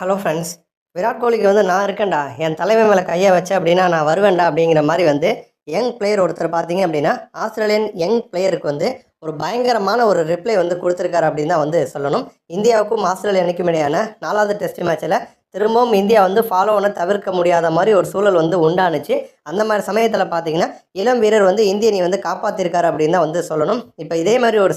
Hello friends Virat கோலிக்கு வந்து நான் இருக்கேன்டா. என் தலைமை மேலே கையை வச்சேன் அப்படின்னா நான் வருவேன்டா அப்படிங்கிற மாதிரி வந்து யங் பிளேயர் ஒருத்தர் பார்த்தீங்க அப்படின்னா ஆஸ்திரேலியன் யங் பிளேயருக்கு வந்து ஒரு பயங்கரமான ஒரு ரிப்ளை வந்து கொடுத்துருக்காரு அப்படின்னு தான் வந்து சொல்லணும். இந்தியாவுக்கும் ஆஸ்திரேலியனுக்கும் இடையான நாலாவது டெஸ்ட் மேட்ச்சில் திரும்பவும் இந்தியா வந்து ஃபாலோ பண்ண தவிர்க்க முடியாத மாதிரி ஒரு சூழல் வந்து உண்டானுச்சு. அந்த மாதிரி சமயத்தில் பார்த்தீங்கன்னா இளம் வீரர் வந்து இந்திய வந்து காப்பாற்றிருக்காரு அப்படின்னு தான் வந்து சொல்லணும். இப்போ இதே மாதிரி ஒரு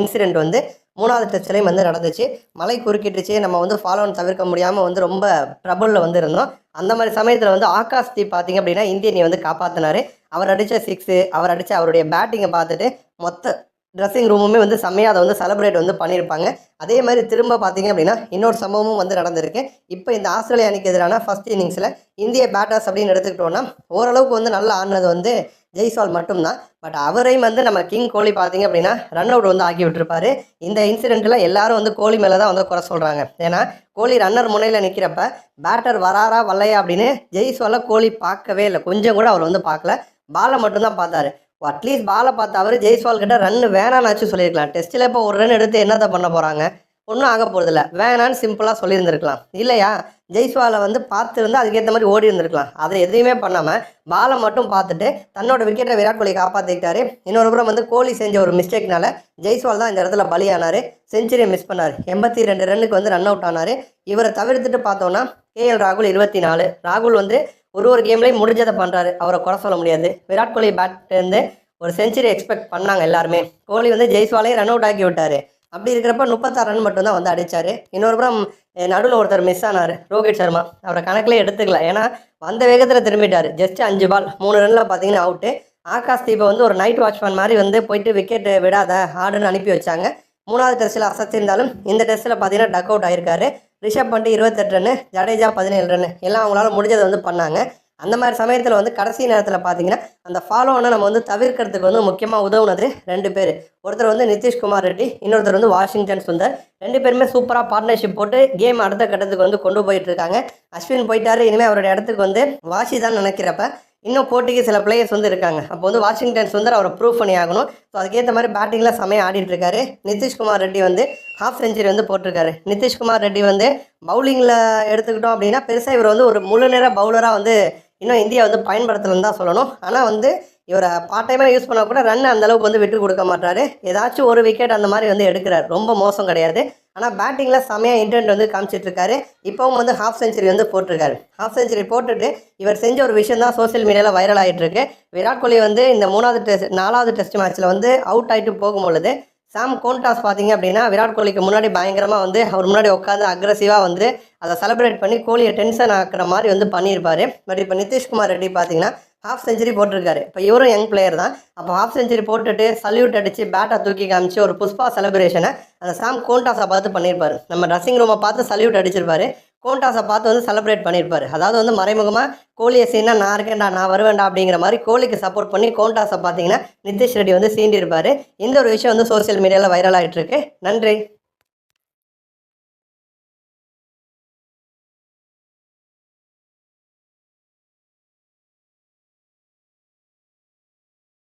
இன்சிடெண்ட் வந்து மூணாவது டெஸ்ட்லேயும் வந்து நடந்துச்சு. மழை குறுக்கிட்டுச்சு நம்ம வந்து ஃபாலோ தவிர்க்க முடியாமல் வந்து ரொம்ப ட்ரபுளில் வந்து இருந்தோம். அந்த மாதிரி சமயத்தில் வந்து ஆகாஷ் தீப் பார்த்தீங்க அப்படின்னா இந்திய வந்து காப்பாற்றினாரு அவர் அடித்த சிக்ஸு அவர் அடித்த அவருடைய பேட்டிங்கை பார்த்துட்டு மொத்த ட்ரெஸ்ஸிங் ரூமுமே வந்து செம்மையாக அதை வந்து செலிப்ரேட் வந்து பண்ணியிருப்பாங்க. அதே மாதிரி திரும்ப பார்த்தீங்க அப்படின்னா இன்னொரு சம்பவமும் வந்து நடந்திருக்கு. இப்போ இந்த ஆஸ்திரேலியா அணிக்கு எதிரான ஃபர்ஸ்ட் இன்னிங்ஸில் இந்திய பேட்டர்ஸ் அப்படின்னு எடுத்துக்கிட்டோன்னா ஓரளவுக்கு வந்து நல்லா ஆடினது வந்து ஜெய்ஸ்வால் மட்டும்தான். பட் அவரையும் வந்து நம்ம கிங் கோலி பார்த்தீங்க அப்படின்னா ரன் அவுட் வந்து ஆக்கி விட்டுருப்பாரு. இந்த இன்சிடெண்ட்டில் எல்லாரும் வந்து கோலி மேலே தான் வந்து குறை சொல்கிறாங்க ஏன்னா கோலி ரன்னர் முனையில் நிற்கிறப்ப பேட்டர் வராரா வரலையா அப்படின்னு ஜெய்ஸ்வாலை கோலி பார்க்கவே இல்லை. கொஞ்சம் கூட அவர் வந்து பார்க்கல. பாலை மட்டும்தான் பார்த்தாரு. அட்லீஸ்ட் பாலை பார்த்த அவர் ஜெய்ஸ்வால் கிட்ட ரன் வேணான்னாச்சும் சொல்லியிருக்கலாம். டெஸ்ட்டில் இப்போ ஒரு ரன் எடுத்து என்னத்தை பண்ண போகிறாங்க ஒன்றும் ஆக போகிறதில்ல வேணான்னு சிம்பிளாக சொல்லியிருந்திருக்கலாம். இல்லையா? ஜெய்ஸ்வாலை வந்து பார்த்துருந்து அதுக்கேற்ற மாதிரி ஓடி இருந்திருக்கலாம். அதை எதையுமே பண்ணாமல் பாலை மட்டும் பார்த்துட்டு தன்னோட விக்கெட்டை விராட் கோலி காப்பாற்றிக்கிட்டாரு இன்னொரு புறம் வந்து கோலி செஞ்ச ஒரு மிஸ்டேக்னால ஜெய்ஸ்வால் தான் இந்த இடத்துல பலியானார். செஞ்சுரியை மிஸ் பண்ணார். எண்பத்தி ரெண்டு ரன்னுக்கு வந்து ரன் அவுட் ஆனார். இவரை தவிர்த்துட்டு பார்த்தோன்னா கேஎல் ராகுல் இருபத்தி நாலு. ராகுல் வந்து ஒரு ஒரு கேம்லேயும் முடிஞ்சதை பண்ணுறாரு அவரை குறை சொல்ல முடியாது. விராட் கோலி பேட்லேருந்து ஒரு செஞ்சுரி எக்ஸ்பெக்ட் பண்ணாங்க எல்லாருமே. கோலி வந்து ஜெய்ஸ்வாலையும் ரன் அவுட் ஆக்கி விட்டார். அப்படி இருக்கிறப்ப முப்பத்தாறு ரன் மட்டும்தான் வந்து அடித்தார் இன்னொரு புறம் நடுவில் ஒருத்தர் மிஸ் ஆனார். ரோஹித் சர்மா. அவரை கணக்கிலே எடுத்துக்கல. ஏன்னா வந்த வேகத்தில் திரும்பிட்டார். ஜஸ்ட் அஞ்சு பால் மூணு ரனில் பார்த்தீங்கன்னா அவுட்டு ஆகாஷ் தீபை வந்து ஒரு நைட் வாட்ச்மேன் மாதிரி வந்து போயிட்டு விக்கெட் விடாத ஆடுன்னு அனுப்பி வச்சாங்க. மூணாவது டெஸ்ட்டில் அசத்திருந்தாலும் இந்த டெஸ்ட்டில் பார்த்தீங்கன்னா டக் அவுட் ஆயிருக்காரு. ரிஷப் பண்ணிட்டு இருபத்தெட்டு ரன்னு ஜடேஜா பதினேழு ரன்னு. எல்லாம் அவங்களால முடிஞ்சதை வந்து பண்ணாங்க. அந்த மாதிரி சமயத்தில் வந்து கடைசி நேரத்தில் பார்த்தீங்கன்னா அந்த ஃபாலோவனை நம்ம வந்து தவிர்க்கிறதுக்கு வந்து முக்கியமாக உதவுனது ரெண்டு பேர். ஒருத்தர் வந்து நிதிஷ்குமார் ரெட்டி இன்னொருத்தர் வந்து வாஷிங்டன் சுந்தர். ரெண்டு பேருமே சூப்பராக பார்ட்னர்ஷிப் போட்டு கேம் அடுத்த கட்டத்துக்கு வந்து கொண்டு போயிட்டு இருக்காங்க. அஸ்வின் போயிட்டாரு இனிமேல் அவருடைய இடத்துக்கு வந்து வாஷி தான் நினைக்கிறப்ப இன்னும் போட்டிக்கு சில பிளேயர்ஸ் வந்து இருக்காங்க. அப்போ வந்து வாஷிங்டன் சுந்தர் அவரை ப்ரூவ் பண்ணி ஆகணும். ஸோ அதுக்கேற்ற மாதிரி பேட்டிங்கில் செமையாக ஆடிட்டு இருக்காரு. நிதிஷ்குமார் ரெட்டி வந்து ஹாஃப் செஞ்சுரி வந்து போட்டிருக்காரு. நிதிஷ்குமார் ரெட்டி வந்து பவுலிங்கில் எடுத்துக்கிட்டோம் அப்படின்னா பெருசாக இவர் வந்து ஒரு முழு நேர பவுலராக வந்து இன்னும் இந்தியா வந்து பயன்படுத்தலன்னு தான் சொல்லணும். ஆனால் வந்து இவரை பார்ட் டைமாக யூஸ் பண்ணால் கூட ரன் அந்தளவுக்கு வந்து விட்டு கொடுக்க மாட்டாரு. ஏதாச்சும் ஒரு விக்கெட் அந்த மாதிரி வந்து எடுக்கிறார். ரொம்ப மோசம் கிடையாது. ஆனால் பேட்டிங்கில் செமையாக இன்டென்ட் வந்து காமிச்சிட்ருக்காரு இப்போவும் வந்து ஹாஃப் செஞ்சுரி வந்து போட்டிருக்காரு. ஹாஃப் செஞ்சுரி போட்டுட்டு இவர் செஞ்ச ஒரு விஷயம் தான் சோஷியல் மீடியாவில் வைரல் ஆகிட்டுருக்கு விராட் கோலி வந்து இந்த மூணாவது டெஸ்ட் நாலாவது டெஸ்ட் மேட்ச்சில் வந்து அவுட் ஆகிட்டு போகும்பொழுது சாம் கோன்டாஸ் பார்த்தீங்க அப்படின்னா விராட் கோலிக்கு முன்னாடி பயங்கரமாக வந்து அவர் முன்னாடி உட்காந்து அக்ரஸிவாக வந்து அதை செலிப்ரேட் பண்ணி கோலியை டென்ஷன் ஆக்குற மாதிரி வந்து பண்ணியிருப்பார். பட் இப்போ நிதிஷ்குமார் ரெட்டி பார்த்தீங்கன்னா ஹாஃப் செஞ்சுரி போட்டிருக்காரு. இப்போ இவரும் யங் பிளேயர் தான். அப்போ ஹாஃப் செஞ்சுரி போட்டுட்டு சல்யூட் அடித்து பேட்டை தூக்கி காமிச்சு ஒரு புஷ்பா செலிப்ரேஷனை அந்த சாம் கோண்டாஸை பார்த்து பண்ணியிருப்பாரு. நம்ம ட்ரெஸ்ஸிங் ரூமை பார்த்து சல்யூட் அடிச்சிருப்பாரு. கோண்டாஸை பார்த்து வந்து செலிப்ரேட் பண்ணியிருப்பாரு. அதாவது வந்து மறைமுகமாக கோழியை சீனா நான் இருக்கேன்டா நான் வருவேன்டா அப்படிங்கிற மாதிரி கோழிக்கு சப்போர்ட் பண்ணி கோண்டாஸை பார்த்தீங்கன்னா நிதிஷ் ரெட்டி வந்து சீண்டிருப்பார் இந்த ஒரு விஷயம் வந்து சோஷியல் மீடியாவில் வைரல் ஆகிட்டு இருக்கு நன்றி.